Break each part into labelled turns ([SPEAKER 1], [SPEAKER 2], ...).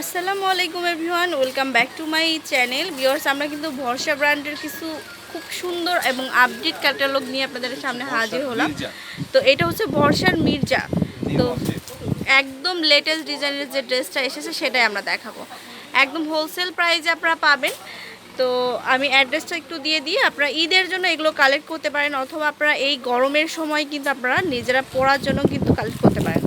[SPEAKER 1] আসসালামু আলাইকুম everyone welcome back to my channel. Viewers আমরা কিন্তু ভরসা ব্র্যান্ডের কিছু খুব সুন্দর এবং আপডেট ক্যাটালগ নিয়ে আপনাদের সামনে হাজির হলাম। তো এটা হচ্ছে ভরসার মির্জা। তো একদম লেটেস্ট ডিজাইনের যে ড্রেসটা এসেছে সেটাই আমরা দেখাবো। একদম হোলসেল প্রাইসে আপনারা পাবেন। তো আমি অ্যাড্রেসটা একটু দিয়ে দিই। আপনারা ঈদের জন্য এগুলো কালেক্ট করতে পারেন অথবা আপনারা এই গরমের সময় কিন্তু আপনারা নিজেরা পরার জন্য কিন্তু কালেক্ট করতে পারেন।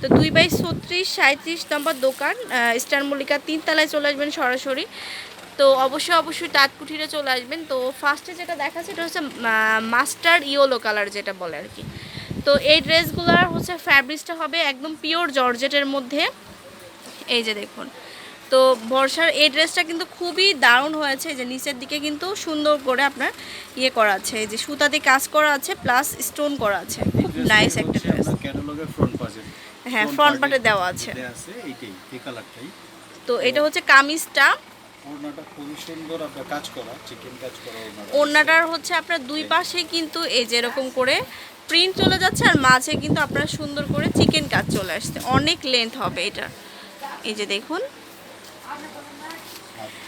[SPEAKER 1] তো দুই বাই ছত্রিশ সাঁত্রিশ নম্বর দোকান স্টার মল্লিকা তিনতলায় চলে আসবেন সরাসরি। তো অবশ্যই অবশ্যই তাঁতকুঠিরে চলে আসবেন। তো ফার্স্টে যেটা দেখাচ্ছে এটা হচ্ছে মাস্টার ইয়েলো কালার যেটা বলে আর কি। তো এই ড্রেসগুলোর হচ্ছে ফ্যাব্রিক্সটা হবে একদম পিওর জর্জেটের মধ্যে। এই যে দেখুন। তো বর্ষার এই ড্রেসটা কিন্তু খুবই দারুণ হয়েছে। এই যে নিচের দিকে কিন্তু সুন্দর করে আপনার ইয়ে করা আছে। এই যে সুতাতে কাজ করা আছে প্লাস স্টোন করা আছে। খুব নাইস একটা ড্রেস
[SPEAKER 2] ক্যাটালগের ফ্রন্ট পাশে।
[SPEAKER 1] হ্যাঁ ফ্রন্ট পার্টে দেওয়া আছে।
[SPEAKER 2] আছে এইটাই এই কালারটাই
[SPEAKER 1] তো এটা হচ্ছে কামিজটা।
[SPEAKER 2] ওড়নাটা খুবই সুন্দর আপনার কাজ করা চিকেন কাজ করা
[SPEAKER 1] ওড়নাটার হচ্ছে আপনার দুই পাশে কিন্তু এই যে এরকম করে প্রিন্ট চলে যাচ্ছে আর মাঝে কিন্তু আপনার সুন্দর করে চিকেন কাজ চলে আসছে। অনেক লেন্থ হবে এটা। এই যে দেখুন।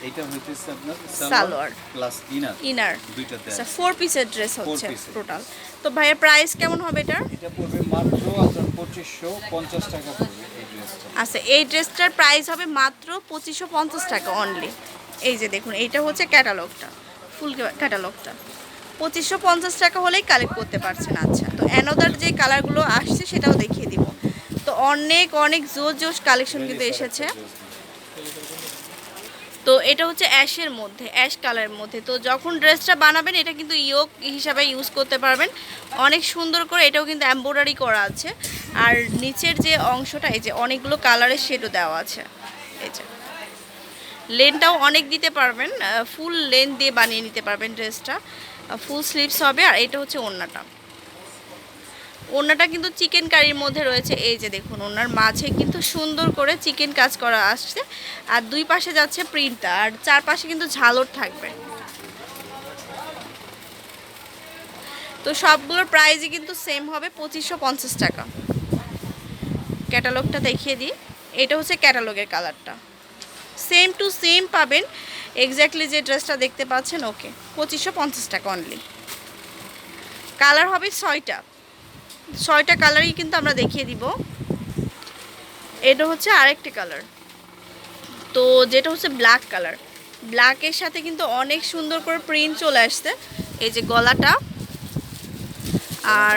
[SPEAKER 2] এইটা হইতেছে আপনার
[SPEAKER 1] সালোয়ার।
[SPEAKER 2] প্লাস ইনার
[SPEAKER 1] ইনার
[SPEAKER 2] দুইটা দেয়া
[SPEAKER 1] আচ্ছা ফোর পিসের ড্রেস হচ্ছে টোটাল তো ভাইয়ের প্রাইস কেমন হবে এটার?
[SPEAKER 2] এটা পড়বে মাত্র আপনার পঁচিশশো পঞ্চাশ টাকা পড়বে এই ড্রেসটা
[SPEAKER 1] আচ্ছা এই ড্রেসটার প্রাইস হবে মাত্র পঁচিশশো পঞ্চাশ টাকা অনলি এই যে দেখুন এইটা হচ্ছে ক্যাটালগটা ফুল ক্যাটালগটা পঁচিশশো পঞ্চাশ টাকা হলেই কালেক্ট করতে পারছেন। আচ্ছা তো অ্যানোদার যে কালারগুলো আসছে সেটাও দেখিয়ে দিব। তো অনেক অনেক জোর জোশ কালেকশন কিন্তু এসেছে। তো এটা হচ্ছে অ্যাশের মধ্যে, অ্যাশ কালারের মধ্যে। তো যখন ড্রেসটা বানাবেন, এটা কিন্তু ইয়োক হিসাবে ইউজ করতে পারবেন। অনেক সুন্দর করে এটাও কিন্তু এমব্রয়ডারি করা আছে। আর নিচের যে অংশটা, এই যে অনেকগুলো কালারের শেডও দেওয়া আছে। এই যে। লেনটাও অনেক দিতে পারবেন ফুল লেন দিয়ে বানিয়ে নিতে পারবেন ড্রেসটা ফুল স্লিভস হবে, আর এটা হচ্ছে ওড়নাটা। ওড়নাটা কিন্তু চিকেন কারির মধ্যে রয়েছে। এই যে দেখুন, ওনার মাঝে কিন্তু সুন্দর করে চিকেন কাজ করা আসছে। আর দুই পাশে যাচ্ছে প্রিন্টটা, আর চারপাশে কিন্তু ঝালর থাকবে। তো সবগুলোর প্রাইসই কিন্তু সেম হবে পঁচিশশো পঞ্চাশ টাকা। ক্যাটালগটা দেখিয়ে দিই। এটা হচ্ছে ক্যাটালগের কালারটা। সেম টু সেম পাবেন। এক্স্যাক্টলি যে ড্রেসটা দেখতে পাচ্ছেন, ওকে। পঁচিশশো পঞ্চাশ টাকা অনলি কালার হবে ছয়টা। ছয়টা কালারই কিন্তু আমরা দেখিয়ে দিব। এটা হচ্ছে আরেকটি কালার। তো যেটা হচ্ছে ব্ল্যাক কালার। ব্ল্যাকের সাথে কিন্তু অনেক সুন্দর করে প্রিন্ট চলে আসছে। এই যে গলাটা। আর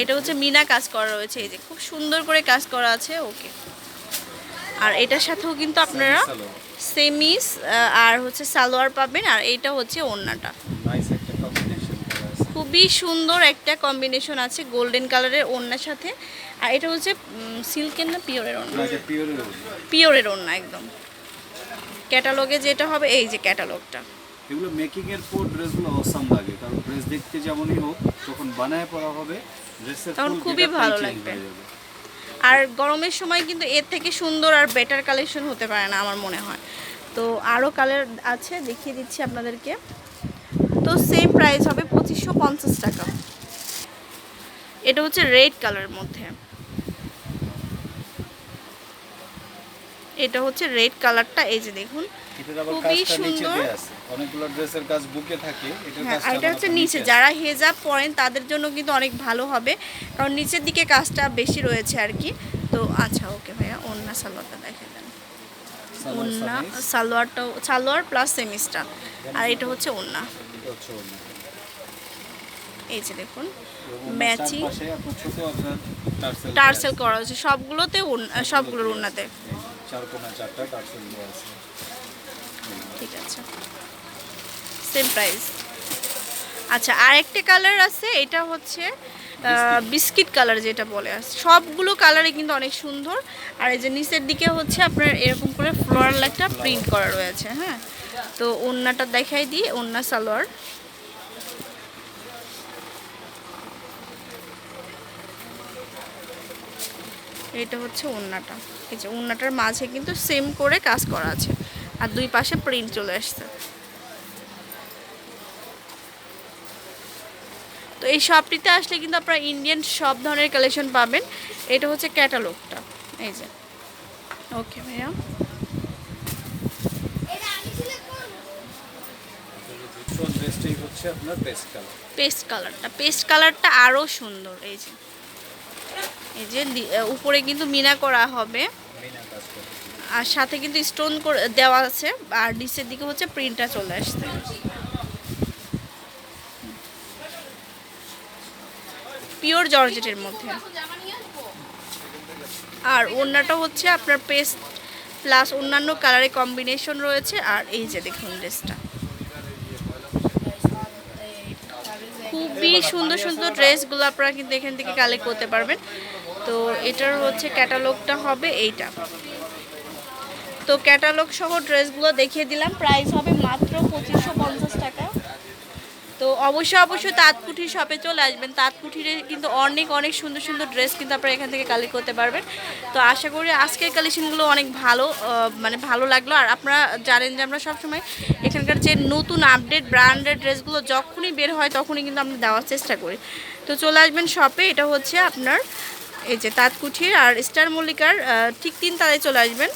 [SPEAKER 1] এটা হচ্ছে মিনা কাজ করা রয়েছে। এই যে খুব সুন্দর করে কাজ করা আছে। ওকে। আর এটার সাথেও কিন্তু আপনারা সেমিস আর হচ্ছে সালোয়ার পাবেন। আর এইটা হচ্ছে ওড়নাটা
[SPEAKER 2] নাইস একটা কম্বিনেশন করা আছে
[SPEAKER 1] খুবই সুন্দর একটা কম্বিনেশন আছে গোল্ডেন কালারের ওড়নার সাথে। আর এটা হচ্ছে সিল্কের না পিওরের ওড়না?
[SPEAKER 2] পিওরের
[SPEAKER 1] ওড়না। একদম। ক্যাটালগে যেটা হবে এই যে ক্যাটালগটা
[SPEAKER 2] এগুলো মেকিং এর পর ড্রেসগুলো অসাম লাগে কারণ ড্রেস দেখতে যেমনই হোক যখন বানায় পরা হবে ড্রেসের
[SPEAKER 1] তখন খুবই ভালো লাগবে। আর গরমের সময় কিন্তু এর থেকে সুন্দর আর বেটার কালেকশন হতে পারে না আমার মনে হয়। তো আরও কালার আছে দেখিয়ে দিচ্ছি আপনাদেরকে। তো সেম প্রাইস হবে পঁচিশশো পঞ্চাশ টাকা। এটা হচ্ছে রেড কালারের মধ্যে। এটা হচ্ছে রেড কালারটা এই যে দেখুন খুবই সুন্দর।
[SPEAKER 2] অনেকগুলো ড্রেসের কাজ বুকে থাকে
[SPEAKER 1] হ্যাঁ আর এটা হচ্ছে নিচে। যারা হেজাব পরেন তাদের জন্য কিন্তু অনেক ভালো হবে। কারণ নিচের দিকে কাজটা বেশি রয়েছে আর কি। তো আচ্ছা ওকে ভাইয়া অন্য সালোয়ারটা দেখে দেন। ওন্না সালোয়ারটাও সালোয়ার প্লাস সেমিস্টার আর এটা হচ্ছে ওন্না
[SPEAKER 2] এটা।
[SPEAKER 1] এই যে দেখুন ম্যাচিং
[SPEAKER 2] টার্সেল
[SPEAKER 1] করা হচ্ছে সবগুলোতে সবগুলোর
[SPEAKER 2] আছে।
[SPEAKER 1] ঠিক আছে। সেম প্রাইস আচ্ছা আরেকটা কালার আছে এটা হচ্ছে বিস্কিট। কালার যেটা বলে সবগুলো কালারই কিন্তু অনেক সুন্দর। আর এই যে নিচের দিকে হচ্ছে আপনার এরকম করে ফ্লোরাল একটা প্রিন্ট করা রয়েছে হ্যাঁ? তো ওন্নাটা দেখাই দিই ওন্না সালোয়ার। এটা হচ্ছে ওন্নাটা ঠিক আছে ওন্নাটার মাঝে কিন্তু সেম করে কাজ করা আছে। আর দুই পাশে প্রিন্ট চলে আসছে। তো এই শপটিতে আসলে কিন্তু আপনারা ইন্ডিয়ান সব ধরনের কালেকশন পাবেন। এটা হচ্ছে ক্যাটালগটা এই যে। ওকে ভাইয়া। পেস্ট কালারটা পেস্ট কালারটা আরও সুন্দর। এই যে। এই যে উপরে কিন্তু মিনা করা হবে। আর সাথে কিন্তু স্টোন দেওয়া আছে আর নিচের দিকে হচ্ছে প্রিন্টটা চলে আসছে। পিওর জর্জেটের মধ্যে। আর ওড়নাটা হচ্ছে আপনার পেস্ট প্লাস অন্যান্য কালারের কম্বিনেশন রয়েছে আর এই যে দেখুন ড্রেসটা। খুবই সুন্দর সুন্দর ড্রেসগুলো আপনারা কিন্তু এখান থেকে কালেক্ট করতে পারবেন। তো এটার হচ্ছে ক্যাটালগটা হবে এইটা। তো ক্যাটালগ সহ ড্রেসগুলো দেখিয়ে দিলাম। প্রাইস হবে মাত্র পঁচিশশো পঞ্চাশ টাকা। তো অবশ্যই অবশ্যই তাঁতকুঠি শপে চলে আসবেন। তাঁতকুঠিরে কিন্তু অনেক অনেক সুন্দর সুন্দর ড্রেস কিন্তু আপনারা এখান থেকে কালেক্ট করতে পারবেন। তো আশা করি আজকের কালেকশনগুলো অনেক ভালো মানে ভালো লাগল। আর আপনারা জানেন যে আমরা সবসময় এখানকার যে নতুন আপডেট ব্র্যান্ডের ড্রেসগুলো যখনই বের হয়, তখনই কিন্তু আমরা দেওয়ার চেষ্টা করি। তো চলে আসবেন শপে এটা হচ্ছে আপনার এই যে তাঁতকুঠির আর স্টার মল্লিকার ঠিক তিন তারায় চলে আসবেন।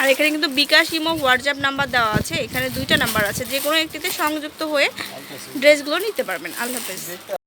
[SPEAKER 1] আর এখানে কিন্তু বিকাশ ইমো হোয়াটসঅ্যাপ নাম্বার দেওয়া আছে। এখানে দুইটা নাম্বার আছে। যে কোনো একটিতে সংযুক্ত হয়ে ড্রেসগুলো নিতে পারবেন। আল্লাহ হাফেজ।